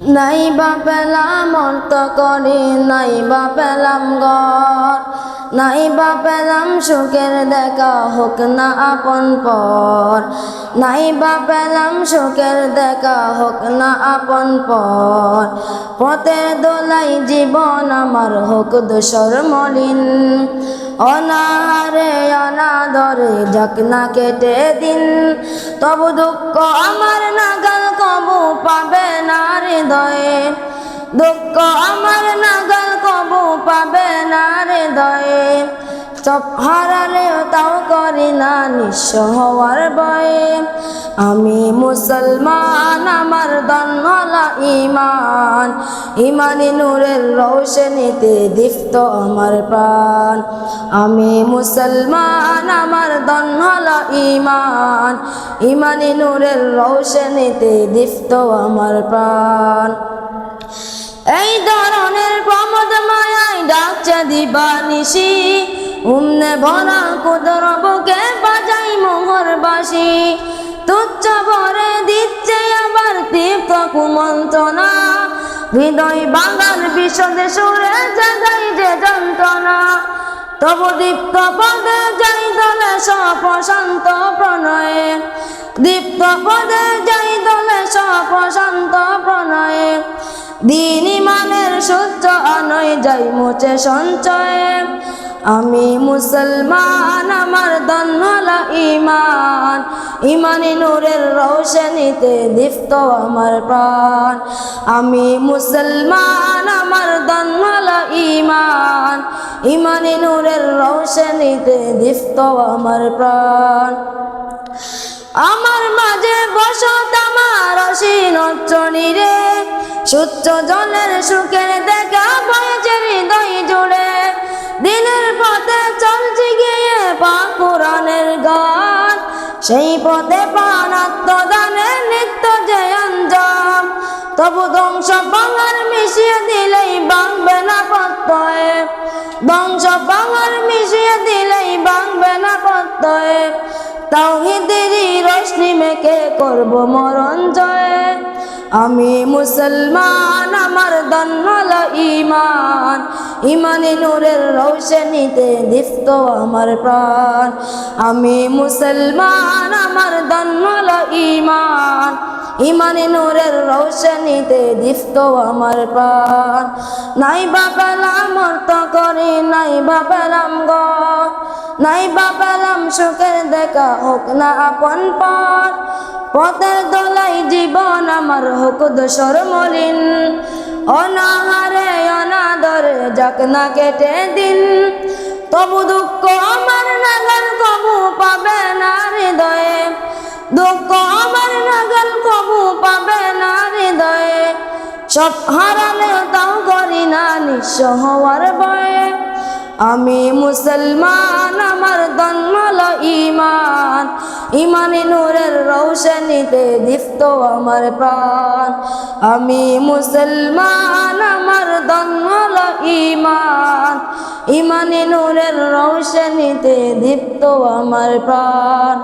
নাই বা পেলাম অর্থ করি নাই বা পেলাম ঘর। নাই বা পেলাম সুখের দেখা হোক না আপন পর। নাই বা পেলাম সুখের দেখা হোক না আপন পর। পথের দোলাই জীবন আমার হোক দোসর মলিন। অনাহারে অনাদরে যাক না কেটে দিন। তবু দুঃখ আমার নাগাল কবু পাবে হৃদয়ে দুঃখ আমার নাগাল কবু পাবে না রে দয়ের সব হারালেও তাও করি না, নিঃস্ব হওয়ার বয়ে আমি মুসলমান, আমার ইমান, ইমানি নূরের রৌশনীতে দীপ্ত আমার প্রাণ। আমি মুসলমান, আমার দন্নলা ইমান, ইমানি নূরের রৌশনীতে দীপ্ত আমার প্রাণ। এই ধরনের প্রমোদ মায়ায় ডাকছে দিবানিশি উমনে ভরা কুদর বুকে বাজাই মোহর বাসি তুচ্ছ ভরে কুমন্ত্রণা। হৃদয় বাঙাল বিশদে সুরে জাগাই যে যন্ত্রণা। তবু দীপ্ত পদে যাই দলে সপ্রশান্ত প্রণয়ে। দীপ্ত পদে যাই দলে সপ্রশান্ত প্রণয়ে। দিন ইমানের সূর্য আনয় যাই মুছে সঞ্চয়ে। আমি মুসলমান, আমার দন্নলা ইমান ইমানি নূরের রৌশনীতে দীপ্ত আমার প্রাণ। আমি মুসলমান, আমার দন্নলা ইমান ইমানি নূরের রৌশনীতে দীপ্ত আমার প্রাণ। আমার মাঝে বসত আমার অসীন রে সুচ্চ জলের সুখের দেখা দিনের পথে চলছি গিয়ে পা কোরআনের গান। সেই পথে পান আত্মদানের নিত্য যে অঞ্জাম তবু ধ্বংস বাঙার মিশিয়ে দিলেই বাংবে না প্রত্যয়ে ধ্বংস বাঙার মিশিয়ে দিলেই বাংবে না প্রত্যয়ে তাওহিদেরই রশ্মি মেকে করব মরণ জয়। আমি মুসলমান, আমার দন্নল ইমান ইমানি নূরের রৌশনীতে দীপ্ত আমার প্রাণ। আমি মুসলমান, আমার দন্নল ইমান ইমানি নূরের রৌশনীতে দীপ্ত আমার প্রাণ। নাই বা পেলাম অর্থ করি, নাই বা পেলাম গ নাই বা পেলাম সুখের দেখা হোক না আপন পথের দোলাই জীবন আমার হোক দোসর মলিন। অনাহারে অনাদরে যাক না কেটে দিন। তবু দুঃখ আমার নাগাল কবু পাবে না হৃদয়ে। দুঃখ আমার নাগাল কবু পাবে না হৃদয়ে। সব হারালেও তাও করি না, নিঃস্ব হওয়ার ভয়ে। আমি মুসলমান, আমার দন্মল ইমান ইমানি নূরের রৌশনীতে দীপ্ত আমার প্রাণ। আমি মুসলমান, আমার দন্মল ইমান ইমানি নূরের রৌশনীতে দীপ্ত আমার প্রাণ।